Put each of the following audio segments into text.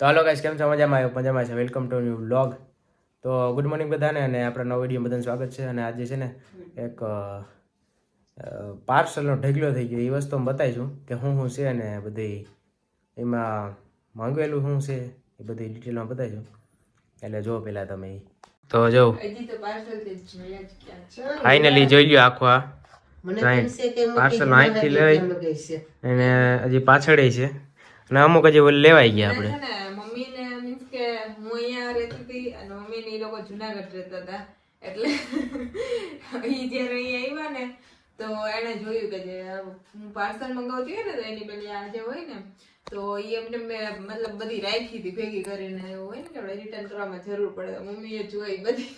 તો હાલો ગાઈસ કેમ છો? મજામાં આવ્યો મજામાં છે. વેલકમ ટુ ન્યુ બ્લોગ તો ગુડ મોર્નિંગ બધાને અને આપણા નવો વીડિયો બધાને સ્વાગત છે. અને આજે છે ને એક પાર્સલનો ઢગલો થઈ ગયો. એ વસ્તુ હું બતાવીશું કે શું શું છે અને બધી એમાં માંગેલું શું છે એ બધી ડિટેલમાં બતાવીશું એટલે જો પહેલાં તમે. તો જો ફાઇનલી જોઈ લ્યો આખો આ. પાર્સલ અહીંથી લઈ. અને હજી પાછળ છે. અને અમુક હજી લેવાય લેવાઈ ગયા આપણે ને મમ્મી ને મીન્સ કે હું અહીંયા રહેતી અને મમ્મી ને એ લોકો જુનાગઢ રહેતા હતા. એટલે એ જ્યારે અહીંયા આવ્યા ને, તો એને જોયું કે જે હું પાર્સલ મંગાવતી હોય ને તો એની પેલી આ જે હોય ને, તો એ એમને મેં મતલબ બધી રાખી હતી, ભેગી કરીને એવું હોય ને કે રિટર્ન કરવામાં જરૂર પડે. મમ્મીએ જોઈ બધી.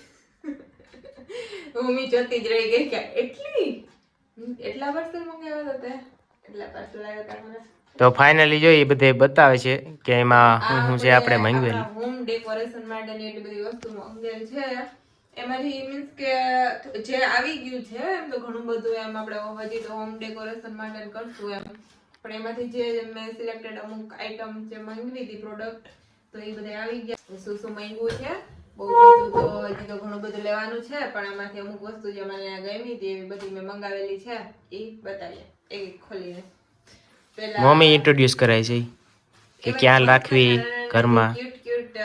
મમ્મી જોતી જ રહી ગઈ કે, એટલી? એટલા પાર્સલ મંગાવ્યા હતા એટલા પાર્સલ આવ્યા હતા મને તો ફાઇનલી જો એ બધે બતાવે છે કે એમાં શું શું છે આપણે માંગવેલું હોમ ડેકોરેશન માટેની એટલી બધી વસ્તુ મંગાવેલ છે. એમાંથી મીન્સ કે જે આવી ગયું છે એમ તો ઘણું બધું એમ આપણે હજી તો હોમ ડેકોરેશન માટે કરશું એમ. પણ એમાંથી જે મેં સિલેક્ટેડ અમુક આઈટમ જે મંગાવી હતી પ્રોડક્ટ તો એ બધા આવી ગયા. શું શું માંગ્યું છે? બહુ બધું તો હજી તો ઘણું બધું લેવાનું છે પણ એમાંથી અમુક વસ્તુ જે મને ગમી હતી એવી બધી મેં મંગાવેલી છે. એ બતાવીએ. એક એક ખોલીને. મમ્મી ઇન્ટ્રોડ્યુસ કરાય છે. કે ક્યાં રાખવી ઘરમાં. ક્યુટ ક્યુટ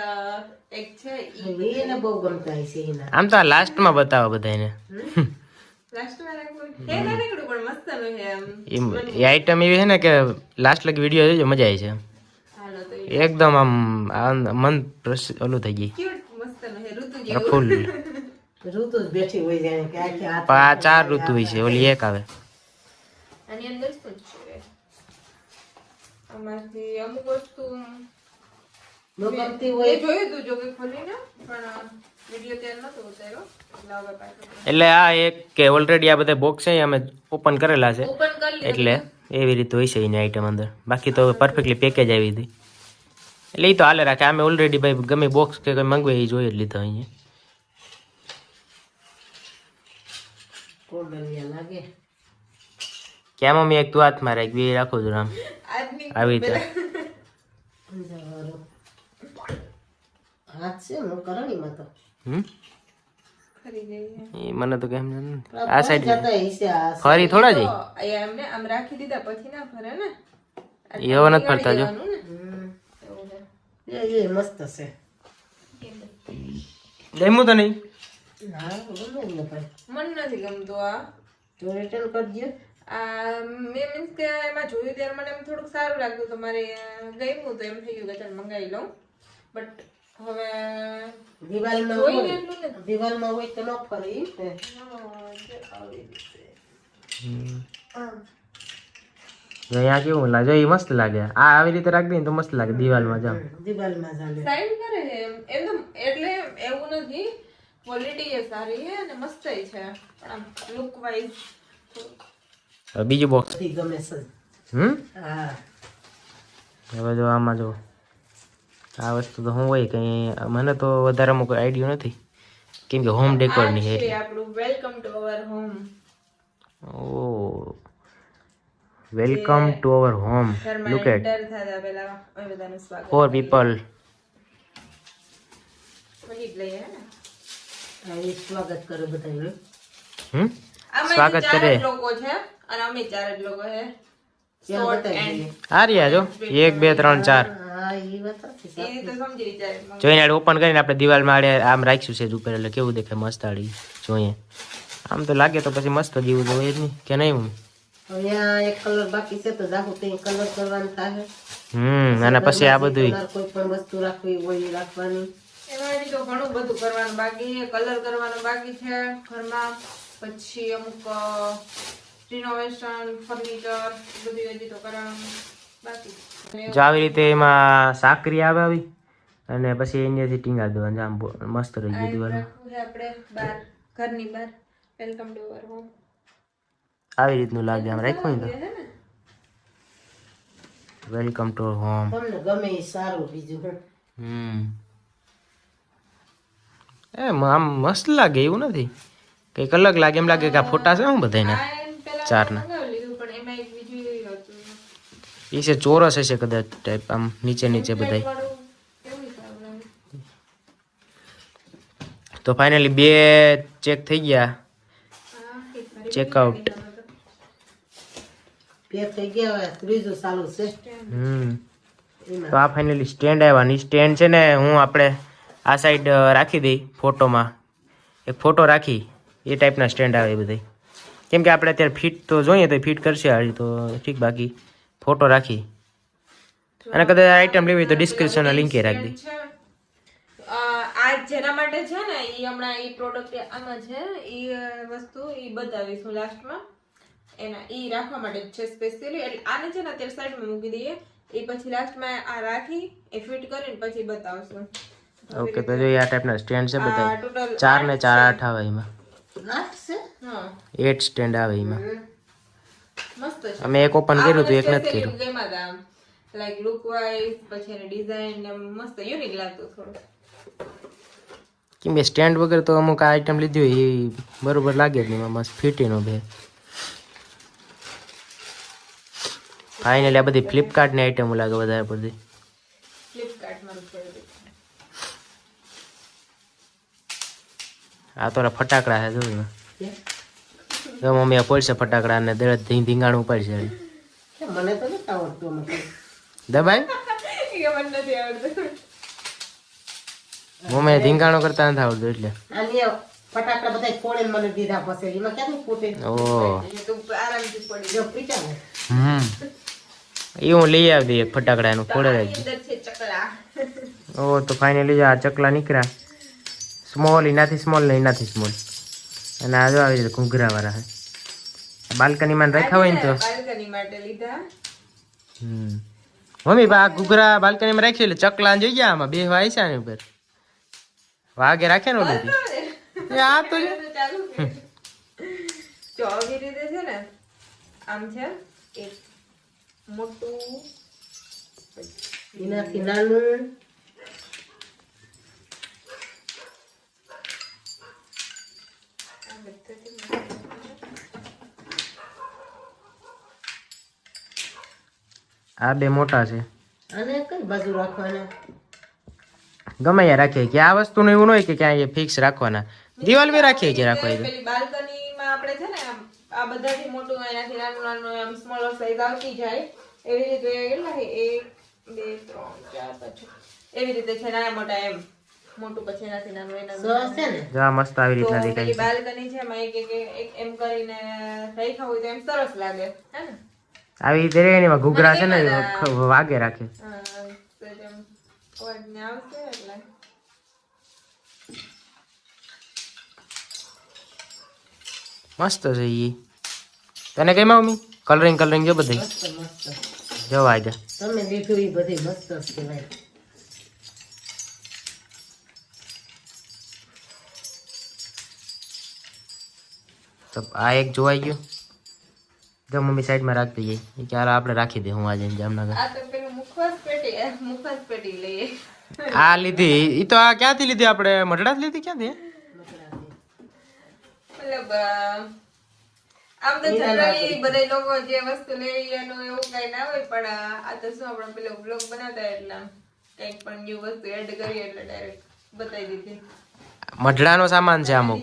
એક છે ઈ એને બહુ ગમતા હશે એના. આમ તો આ લાસ્ટમાં બતાવો બધાને એ આઈટમ એવી છે ને કે લાસ્ટ લગી વીડિયો જોજો મજા આવી છે હાલો એકદમ આમ મન પ્રસ- ઓલું થઈ ગઈ પ્રફુલ્લ ઋતુ બેઠી હોય છે ચાર ઋતુ હોય છે ઓલી એક આવે. ત્યાં નતો ઉતાર્યો. એટલે આ એક કે ઓલરેડી આ બધા બોક્સ છે અમે ઓપન કરેલા છે. ઓપન કરી લીધું એટલે એવી રીતે હોય છે એની આઈટમ અંદર. બાકી તો પરફેક્ટલી પેકેજ આવી હતી. એટલે એ તો હાલે રાખે. અમે ઓલરેડી ભાઈ ગમે બોક્સ કે કંઈ મંગવે એ જોઈ જ લીધો અહીંયા. લાગે. ક્યાં મમ્મી એક તું હાથમાં રાખ બે રાખો છો આમ આવી રીતે. હાથ મને તો કેમ નથી. પણ આ સાઈડ જતા હશે આ ફરી થોડા જઈ તો અહીંયા એમને આમ રાખી દીધા પછી ના ફરે ને. એ નથી ફરતા જો. એ મસ્ત છે. ગમ્યું તો નહીં? મન નથી ગમતું આ. તો રિટર્ન કરજો. મેં મીન્સ કે એમાં જોયું ત્યારે મને એમ થોડુંક સારું લાગ્યું તો મારે ગમ્યું તો એમ થઈ ગયું કે ચાલ મંગાવી લઉં. બટ હવે દિવાલમાં હોય. દિવાલમાં હોય તો ન ફરી આ કેવું લાગે? એ મસ્ત લાગે. આ આવી રીતે રાખી ને તો મસ્ત લાગે દિવાલમાં જામ દિવાલમાં સાઈડ કરે છે એમ. એટલે એવું નથી. ક્વોલિટી એ સારી છે અને મસ્ત છે. પણ આમ લુક વાઇઝ બીજું બોક્સ. ગમે છે. હમ? હવે જો આમાં જો આ વસ્તુ તો શું હોય કંઈ મને તો વધારે અમુક આઈડિયો નથી. કેમ કે હોમ ડેકોરની છે. આપણું welcome to our home O. Welcome to our home look at four people સ્વાગત કરો બધાનું હમ? સ્વાગત કરે. જ લોકો અને અમે ચાર જ લોકો છે. એક બે ત્રણ ચાર. જોઈને ઓપન કરીને આપણે દિવાલમાં આડે આમ રાખીશું છે ઉપર એટલે કેવું દેખાય મસ્ત આડી જોઈએ. આમ તો લાગે તો પછી મસ્ત જેવું જોઈએ હોય જ નહીં. કે નહીં મમ્મી? એક કલર બાકી છે તો દાખો તે કલર કરવાનું થાય હમ અને પછી આ બધું કોઈ પણ વસ્તુ રાખવી હોય રાખવાની. એમાં તો ઘણું બધું કરવાનું બાકી કલર કરવાનો બાકી છે ઘરમાં. પછી અમુક રિનોવેશન ફર્નિચર બધી હજી તો કરવાનું બાકી જો આવી રીતે એમાં સાકરી આવે આવી અને પછી અહીંયાથી ટીંગા દેવાનું આમ મસ્ત રહી ગયું દિવાલમાં આપણે બહાર ઘરની બહાર વેલકમ ટુ અવર હોમ આવી રીતનું લાગે આમ રાખ્યું ને તો. વેલકમ ટુ હોમ તમને ગમે એ સારું બીજું. હમ. એમ આમ મસ્ત લાગે એવું નથી? કંઈક અલગ લાગે એમ લાગે કે આ ફોટા છે હું બધાના ચારના એ છે ચોરસ હશે કદાચ ટાઈપ આમ નીચે નીચે બધા તો ફાઇનલી બે ચેક થઈ ગયા ચેકઆઉટ તો આ ફાઇનલી સ્ટેન્ડ આવ્યા સ્ટેન્ડ છે ને હું આપણે આ સાઈડ રાખી દઈ ફોટોમાં એક ફોટો રાખી એ ટાઈપના સ્ટેન્ડ આવે એ બધી કેમ કે આપણે અત્યારે ફિટ તો જોઈએ તો ફિટ કરશે હારી તો ઠીક બાકી ફોટો રાખી. અને કદાચ આઈટમ લેવી તો ડિસ્ક્રિપ્શનના લિંકે રાખી દે. આ જેના માટે છે ને એ હમણાં એ પ્રોડક્ટ આમાં છે એ વસ્તુ એ બતાવીશું લાસ્ટમાં એના એ રાખવા માટે છે સ્પેશિયલી એટલે આને છે ને અત્યારે સાઈડમાં મૂકી દઈએ. એ પછી લાસ્ટમાં આ રાખી એ ફિટ કરીને પછી બતાવશું. ઓકે તો જો આ ટાઈપના સ્ટેન્ડ છે બધા ચાર ને ચાર આઠ આવે એમાં. એટ સ્ટેન્ડ આવે એમાં. મસ્ત છે. અમે એક ઓપન કર્યું હતું એક નથી કર્યું. લાઈક લુક વાઇઝ પછી એની ડિઝાઇન ને મસ્ત યુનિક લાગતું થોડું. કેમ કે સ્ટેન્ડ વગર તો અમુક આઈટમ લીધી હોય એ બરોબર લાગે જ નહીં એમાં મસ્ત ફિટીનો બે ફાઇનલી આ બધી ફ્લિપકાર્ટની આઈટમો લાગે વધારે પડતી ફ્લિપકાર્ટમાં પડી દીધું. આ તો ફટાકડા છે જોયું તો મમ્મી પડશે ફટાકડા ને દળ ધીંગ ધીંગાણું પડશે કે મને તો નથી આવડતું આમાં કંઈ. દબાઈ મને નથી આવડતું. મમ્મી ધીંગાણું કરતા નથી આવડતું એટલે. ફટાકડા બધા ફોડીને મને દીધા પછી. એમાં ક્યાંથી ફૂટે? ઓહ આરામથી પડી જો પીટા હમ. એ હું લઈ આવી દઈએ ફટાકડાનું ફોડે જાય રાખી અંદર છે ચકલા. ઓ તો ફાઇનલી આ ચકલા નીકળ્યા. સ્મોલ એનાથી સ્મોલ ને એનાથી સ્મોલ અને આ જો આવી રીતે ઘૂઘરા વાળા છે. બાલ્કનીમાં રાખ્યા હોય ને તો. બાલ્કની માટે લીધા. હમ. મમ્મી બા ઘૂઘરા બાલ્કનીમાં રાખ્યું એટલે ચકલા જોઈ ગયા આમાં. બે વાય છે આની ઉપર. વાગે રાખે ને ઓલું એ આ તો જો. ચાલુ છે. જો આવી રીતે છે ને આમ છે એક મોટું એનાથી નાનું આ બધાથી આ બે મોટા છે. અને કઈ બાજુ રાખવાના. ગમે ત્યાં રાખીએ કે આ વસ્તુનું એવું ન હોય કે ક્યાંય ફિક્સ રાખવાના. દિવાલ બી રાખીએ કે રાખવા હોય તો. પેલી બાલ્કનીમાં આપણે છે ને આમ આ બધાથી મોટું એનાથી નાનું નાનું આમ સ્મોલર સાઈઝ આવતી જાય. એવી રીતે કેટલા છે? એક બે ત્રણ ચાર પાંચ છ. એવી રીતે છે નાના મોટા એમ. મોટું પછી એનાથી નાનું એના છે ને? જો મસ્ત આવી રીતના દેખાય છે. બાલ્કની છે એમાં એક એક એક એમ કરીને રાખ્યા હોય તો એમ સરસ લાગે. હે ને? આવી રીતે રહે ને એમાં ઘૂઘરા છે ને વાગે રાખે. આવશે એટલે. મસ્ત છે ઈ. તને કઈ મમ્મી? કલરિંગ કલરિંગ જો બધી મસ્ત મસ્ત. જો વાગે તમે દીધું એ બધી મસ્ત જ કહેવાય. તો આ એક જોવાઈ ગયું. જો મમ્મી સાઈડમાં રાખી દઈએ એ ક્યારે આપણે રાખી દે હું આજે જામનગર. આ તો પેલું મુખવાસ પેટી મુખવાસ પેટી લઈએ. આ લીધી. એ તો આ ક્યાંથી લીધી આપણે? મઢડા લીધી ક્યાંથી? મતલબ આમ તો જનરલી બધા લોકો જે વસ્તુ લે એનું એવું કઈ ના હોય પણ આ તો શું આપણે પેલો બ્લોગ બનાવતા એટલે કંઈક પણ ન્યુ વસ્તુ એડ કરીએ એટલે ડાયરેક્ટ બતાવી દીધી. મઢડાનો સામાન છે અમુક.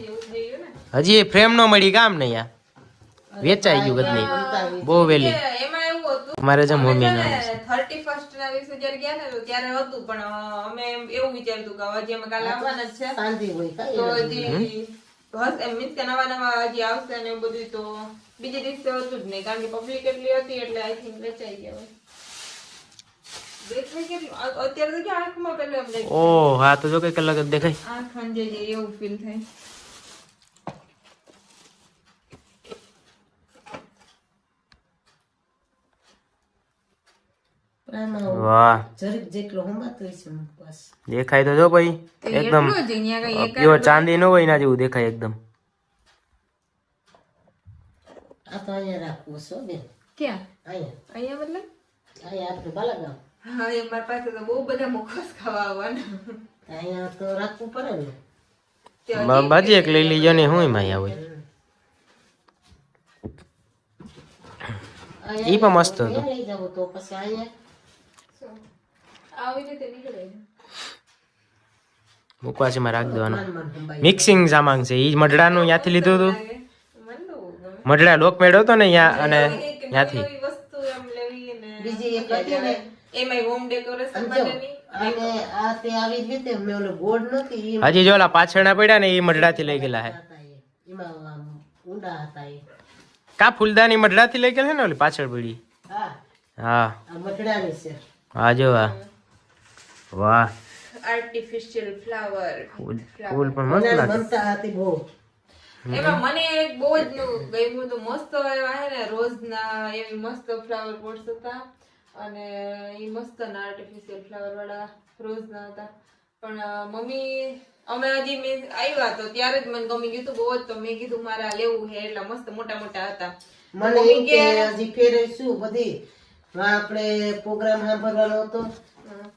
હજી એ ફ્રેમ નો મળી કામ નહીં યાર વેચાઈ ગયું ગદની બહુ વેલી કે એમાં એવું હતું. અમારે જે મમ્મી ના થર્ટી ફર્સ્ટ ના દિવસે જયારે ગયા ને ત્યારે હતું પણ અમે એવું વિચારતું કે હજી અમે કાલે આવવાના જ છે. શાંતિ હોય તો હજી હસ એમ મીન્સ કે નવા નવા હજી આવશે ને એવું બધું તો બીજે દિવસે હતું જ નહીં કારણ કે પબ્લિક એટલી હતી એટલે આઈ થિંક વેચાઈ ગયા હોય. કેટલું? અત્યારે તો આંખમાં પેલું એમ ઓ હા તો જો કંઈક અલગ દેખાય. આંખ અંજે એવું ફીલ થાય. વાહ. જરીક જેટલો હંબાતો છે બસ દેખાય તો જો ભાઈ એકદમ પ્યોર ચાંદી નો હોય ના જેવું દેખાય એકદમ. આ તો અહીંયા રાખવું છો બેન. ક્યાં? અહીંયા. અહીંયા મતલબ? અહીંયા આપણે બાલાગામ. હા એ મારી પાસે તો બહુ બધા મુખવાસ ખાવા આવવાના અહીંયા તો રાખવું પડે ને. તે એક લઈ લીજો ને હું એમાં અહીંયા હોય. ઈ પણ મસ્ત હતું. લઈ જાવ તો પછી અહીંયા શું? આવી રીતે નીકળે છે. મુકવાસીમાં રાખી દેવાનો. મિક્સિંગ સામાન છે. એ મઢડાનું ત્યાંથી લીધું હતું. મઢડા લોક મેળ્યો હતો ને ત્યાં અને ત્યાંથી નવી વસ્તુ એમ લેવી અને બીજી એક હતી ને. હોમ ડેકોરેશન માટેની હજી જો પાછળના પડ્યા ને એ મઢડાથી લઈ ગયેલા હે. કા ફૂલદાની મઢડાથી લઈ ગયેલા ને ઓલી પાછળ પડી? હા, હા. આ છે. જો આ વાહ. આર્ટિફિશિયલ ફ્લાવર ફૂલ ફૂલ પણ મસ્ત લાગે. મમતા હતી બહુ. એમાં મને બહુ જ ગમ્યું હતું. મસ્ત એવા હે ને રોઝના એવી મસ્ત ફ્લાવર પોટ્સ હતા. અને એ મસ્ત ના આર્ટિફિશિયલ ફ્લાવર વાળા રોઝના હતા. પણ મમ્મી અમે હજી મેં આવ્યા તો ત્યારે જ મને ગમી ગયું બહુ જ તો. મેં કીધું મારા લેવું હે. એટલે મસ્ત મોટા મોટા હતા મને કે હજી ફેરવીશું બધી. આપણે પ્રોગ્રામ સાંભળવાનો હતો.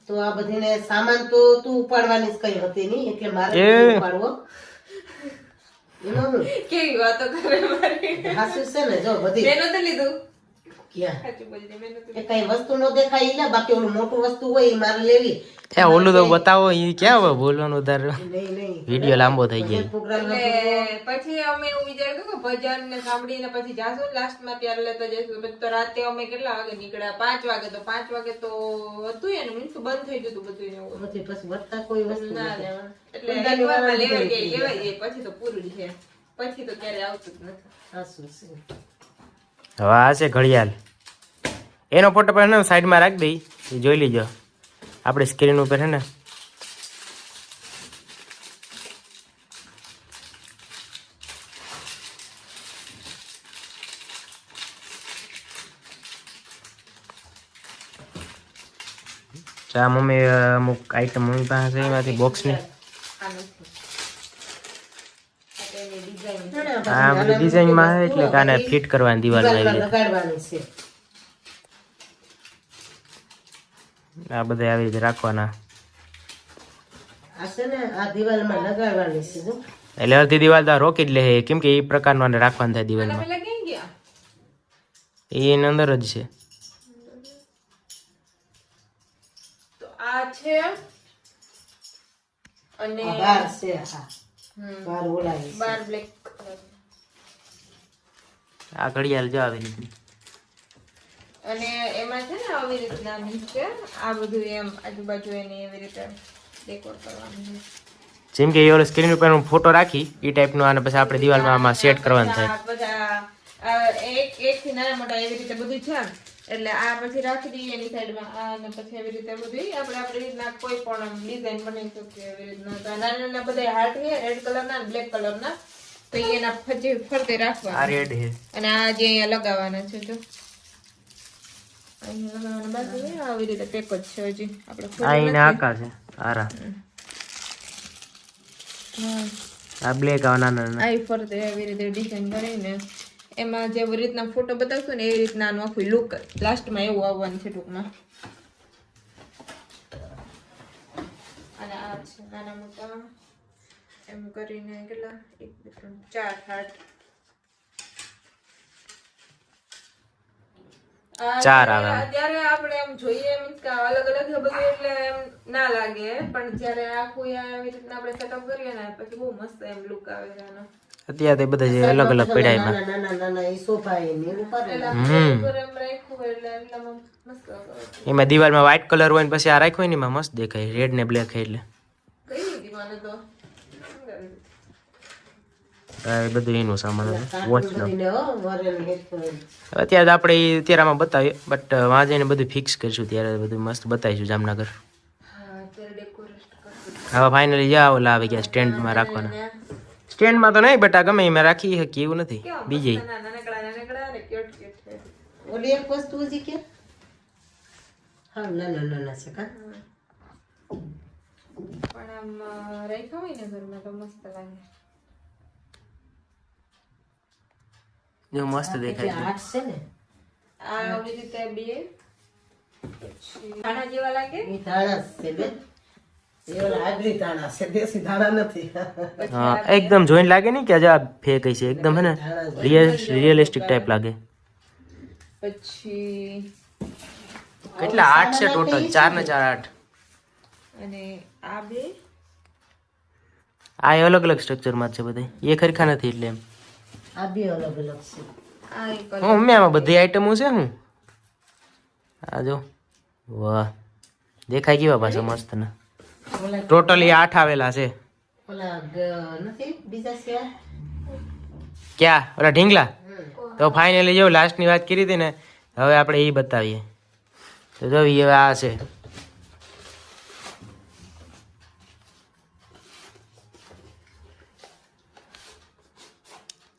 તો આ બધીને સામાન તો તું ઉપાડવાની જ કઈ હતી નહીં એટલે મારે ઉપાડવો. એમાં કેવી વાતો કરે મારી? હાસુ છે ને જો બધી. મેં નતું લીધું. ક્યાં? સાચું બોલજે મેં નતું એ કઈ વસ્તુ નો દેખાય ઈ બાકી ઓલું મોટું વસ્તુ હોય એ મારે લેવી. એ ઓલું તો બતાવો એ ક્યાં હવે બોલવાનું તાર વીડિયો લાંબો થઈ ગયો. પછી અમે એવું વિચાર્યું કે ભજન ને સાંભળીને પછી જાશું લાસ્ટમાં ત્યારે લેતા જઈશું તો રાતે અમે કેટલા વાગે નીકળ્યા? પાંચ વાગે તો પાંચ વાગે તો હતું એને મીન્સ બંધ થઈ ગયું બધું એવું. પછી પછી વધતા કોઈ વસ્તુ ના. એટલે લેવાઈ જાય પછી તો પૂરું છે. પછી તો ક્યારે આવતું જ નથી. હા છે હવે આ છે ઘડિયાળ. એનો ફોટો પણ સાઈડમાં રાખી દઈ. જોઈ લીજો. આપણે સ્ક્રીન ઉપર છે ને. ચા મમ્મી અમુક આઈટમ મમ્મી પાસે એમાંથી બોક્સની આ બધી ડિઝાઇનમાં એટલે કાને ફિટ કરવાની દિવાલ લગાડવાની છે. આ બધા આવી રીતે રાખવાના. એટલે અડધી દિવાલ તો રોકી જ લે કેમ કે એ પ્રકારનું રાખવાનું થાય દિવાલમાં. એ એની અંદર જ છે. આ છે અને બાર છે બાર ઓલાવી બાર બ્લેક આ ઘડિયાળ જો અને એમાં છે ને આવી રીતના મીન્સ કે આ બધું એમ આજુબાજુ એની એવી રીતે ડેકોર કરવાનું છે. જેમ કે ઓલો સ્ક્રીન ઉપર ફોટો રાખી એ ટાઈપનું અને પછી આપણે દિવાલમાં આમાં સેટ કરવાનું થાય. એક એક થી નાના મોટા એવી રીતે બધું છે એટલે આ પછી રાખી દઈએ એની સાઈડમાં આ અને પછી એવી રીતે બધું આપણે આપણી રીતના કોઈ પણ ડિઝાઇન બનાવી શકીએ એવી રીતના. તો નાના નાના બધા હાર્ટ છે રેડ કલરના અને બ્લેક કલરના તો એના ફરતે ફરતે આ રેડ છે. અને આ જે અહીંયા લગાવવાના છે જો. અહીંયા લગાવવાના બાકી આવી રીતે પેક જ છે હજી. આપણે આ ખોલ્યું એને નથી. આકાર છે આરા આ બ્લેક આવા નાના નાના. આવી ફરતે એવી રીતે ડિઝાઇન કરીને એમાં જે રીતના ફોટો બતાવશું ને એ રીતના આનું આખું લુક લાસ્ટમાં એવું આવવાનું છે ટૂંકમાં. અને આ છે નાના મોટા. એમ કરીને કેટલા? એક બે ત્રણ ચાર હાર્ટ ચાર આવે. અત્યારે આપણે એમ જોઈએ મીન્સ કે અલગ અલગ છે બધું એટલે એમ ના લાગે. પણ જ્યારે આખું આ આવી રીતના આપણે સેટઅપ કરીએ ને પછી બહુ મસ્ત એમ લુક આવે છે આનો. અત્યારે બધા જે અલગ અલગ પડ્યા એમાં. નાના નાના નાના એ સોફા એ ને એવું કરે એટલે આપણે ઉપર એમ રાખ્યું એટલે એટલામાં મસ્ત આવે. એમાં દિવાલમાં વ્હાઇટ કલર હોય ને પછી આ રાખ્યો ને એમાં મસ્ત દેખાય. રેડ ને બ્લેક એટલે. કઈ દીધી તો? એ બધું એનું સામાન અત્યારે આપણે અત્યારે આમાં બતાવીએ બટ વાં જઈને બધું ફિક્સ કરીશું ત્યારે બધું મસ્ત બતાવીશું જામનગર. હવે ફાઇનલી જા ઓલા આવી ગયા સ્ટેન્ડમાં રાખવાના. સ્ટેન્ડમાં તો નહીં બટ ગમે એમાં રાખી શકીએ એવું નથી. બીજે. ઓલી એક વસ્તુ કે? હા છે કા પણ આમ રાખ્યો હોય ને ઘરમાં તો મસ્ત લાગે. જો મસ્ત દેખાય છે. આઠ છે ને? આ આવી રીતે બે. તાણા જેવા લાગે? એ તાણા છે બે? એકદમ જોઈન્ટ લાગે ને કે આજે આ ફેક છે એકદમ હે ને રિયલ રિયલિસ્ટિક ટાઈપ લાગે. પછી કેટલા આઠ છે ટોટલ ચાર ને ચાર આઠ. અને આ બે? આ એ અલગ અલગ સ્ટ્રક્ચરમાં જ છે બધા એ ખરખા નથી એટલે એમ. આ બે અલગ અલગ છે. આ એક હું મમ્મી આમાં બધી આઈટમો છે હું? આ જો. વાહ. દેખાય કેવા પાછા મસ્ત ને ટોટલી આઠ આવેલા છે. ઓલા ગ- નથી બીજા છે? ક્યાં? ઓલા ઢીંગલા? તો ફાઇનલી જો લાસ્ટની વાત કરી હતી ને હવે આપણે એ બતાવીએ. તો જો હવે આ છે.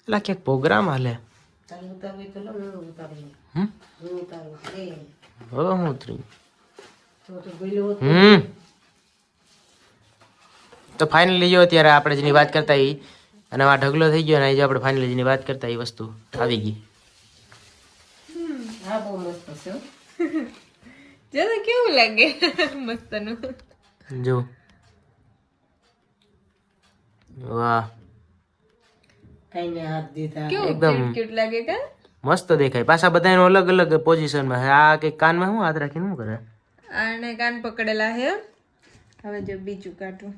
એટલે ક્યાંક પ્રોગ્રામ હાલે હવે હું ઉતરી હમ તો ફાઇનલી જો અત્યારે આપણે જેની વાત કરતા એ અને આ ઢગલો થઈ ગયો અને જો જે આપણે ફાઇનલી જેની વાત કરતા એ વસ્તુ આવી ગઈ. હા બહુ મસ્ત છે જો કેવું લાગે મસ્તનું. જો. વાહ. કઈ ને હાથ દીધા. કેવું? એકદમ. ક્યુટ લાગે કે? મસ્ત દેખાય. પાછા બધા એનું અલગ અલગ પોઝિશનમાં છે આ કંઈક કાનમાં હું હાથ રાખીને શું કરે? આને કાન પકડેલા હે. હવે જો બીજું કાઢું.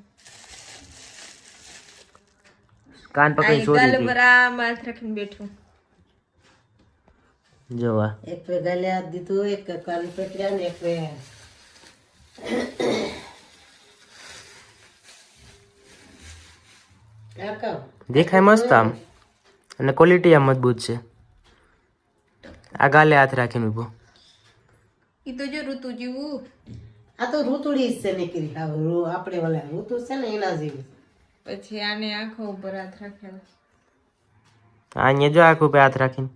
કાન પકડી છોડી ગાલ પર આ માથ હાથ રાખીને બેઠું. જોવા એક પે ગાલે હાથ દીધું એક કાન પકડ્યા ને એક પે આ કહો દેખાય મસ્ત આમ. અને ક્વોલિટી આમ મજબૂત છે. આ ગાલે હાથ રાખીને ઊભો ઈ તો જો ઋતુ જેવું. આ તો ઋતુડી જ છે ને ઋ- આપણે ઓલા ઋતુ છે ને એના જેવી. પછી આને આંખો ઉપર હાથ રાખેલો. આ અહીંયા જો આખું પે હાથ રાખીને.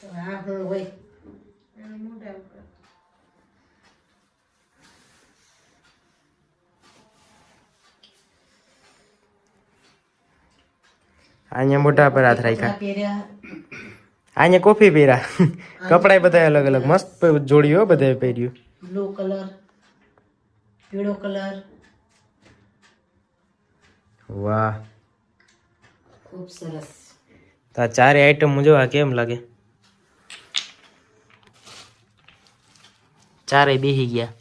તો આ હું હોય. અહીંયા મોઢા પર હાથ રાખ્યા. અહીંયા કોફી પહેર્યા. કપડાય બધા અલગ અલગ. મસ્ત જોડીઓ બધા પહેર્યું. બ્લુ કલર પીળો કલર. વાહ. ખૂબ સરસ. તો આ ચારે આઈટમ મુજબ આ કેમ લાગે? ચારે બેહી ગયા.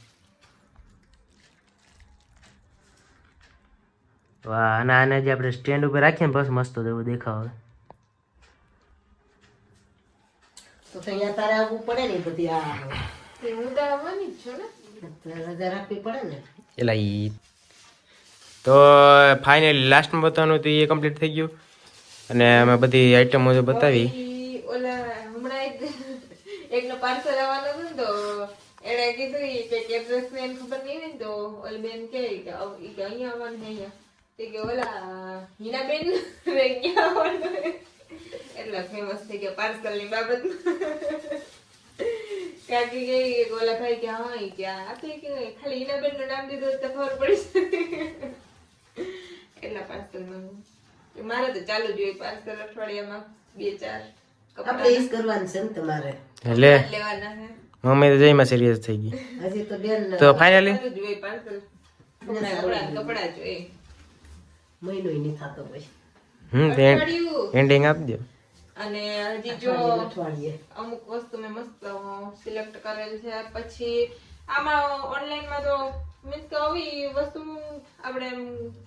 વાહ અને આને જે આપણે સ્ટેન્ડ ઉપર રાખીએ ને બસ મસ્ત એવું દેખાવ તો ફાઈનલી અહીંયા તારે આવવું પડે ને બધી આ. તે હું તો આવવાની જ છું ને? રજા રાખવી પડે ને. એલા ઈ. તો ફાઇનલી લાસ્ટમાં બતાવવાનું હતું એ કમ્પ્લીટ થઈ ગયું. અને અમે બધી આઈટમો જે બતાવી. ઓલા હમણાં એકનો પાર્સલ આવવાનો હતો ને તો એણે કીધું કે એડ્રેસ ખબર નહીં ને તો ઓલી બેન કે અહીંયા આવવાનું અહીંયા. તે કે ઓલા હિનાબેન છે? એટલા ફેમસ થઈ ગયા પાર્સલની બાબતમાં કાકી કે ઓલા ભાઈ કે હા કે આપે કે ખાલી હિનાબેનનું નામ દીધું તો ખબર પડી. એટલા પાર્સલમાં મારે તો ચાલુ જ હોય પાર્સલ અઠવાડિયામાં બે ચાર આપણે ઈ જ કરવાનું છે ને તમારે એટલે લેવાના છે મમ્મી તો જઈમાં સિરિયસ થઈ ગઈ હજી તો બેન તો ફાઇનલી કપડા કપડા જ હોય મહિનો નહીં થતો ભાઈ હમ એન્ડિંગ આપી દો. અને હજી જો અમુક વસ્તુ મેં મસ્ત સિલેક્ટ કરેલ છે. પછી આમાં ઓનલાઈનમાં તો મીન્સ કે આવી વસ્તુ આપણે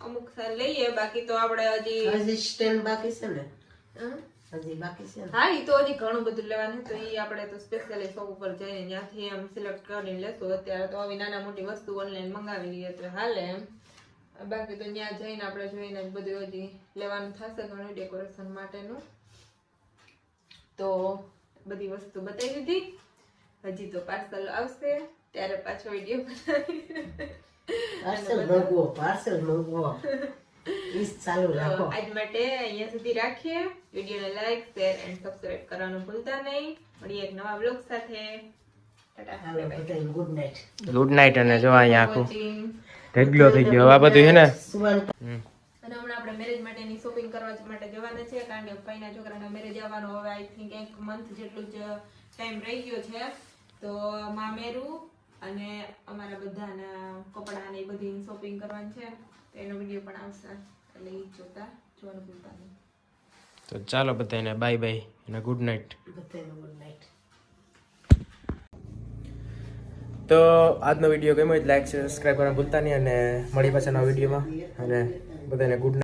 અમુક સા લઈએ. બાકી તો આપણે હજી હજી સ્ટેન્ડ બાકી છે ને? હમ? હજી બાકી છે હા એ તો હજી ઘણું બધું લેવાનું તો એ આપણે તો સ્પેશિયલી શોપ ઉપર જઈને ત્યાંથી એમ સિલેક્ટ કરીને લેશું. અત્યારે તો આવી નાના મોટી વસ્તુ ઓનલાઈન મંગાવી લઈએ તો હાલે એમ. બાકી તો ત્યાં જઈને આપણે જોઈને જ બધું હજી લેવાનું થશે ઘણું ડેકોરેશન માટેનું. તો બધી વસ્તુ બતાવી દીધી. હજી તો પાર્સલ આવશે ત્યારે પાછો વીડિયો બનાવી પાર્સલ મંગવો પાર્સલ મંગવો ઈ જ ચાલુ રાખો. આજ માટે અહીંયા સુધી રાખીએ. વિડીયોને લાઈક શેર એન્ડ સબસ્ક્રાઇબ કરવાનું ભૂલતા નહીં. મળીએ એક નવા બ્લોગ સાથે. ગુડ નાઇટ ગુડ નાઇટ અને જો અહીંયા આખું ઢગલો થઈ ગયો. આ બધું છે ને? અને હમણાં આપણે મેરેજ માટેની શોપિંગ કરવા માટે જવાના છે કારણ કે ભાઈના છોકરાના મેરેજ આવવાનો. હવે આઈ થિંક એક મંથ જેટલું જ ટાઈમ રહી ગયો છે. તો મામેરું અને અમારા બધાના કપડાં ને એ બધી શોપિંગ કરવાની છે. તો એનો વીડિયો પણ આવશે. એટલે એ જોતા જોવાનું ભૂલતા નહીં. તો ચાલો બધાને બાય બાય અને ગુડ નાઇટ બધાને ગુડ નાઇટ તો આજનો વીડિયો ગમ્યો હોય લાઈક સબસ્ક્રાઈબ કરવાનું ભૂલતા નહીં અને મળી પાછા નવા વિડીયોમાં. અને બધાને ગુડ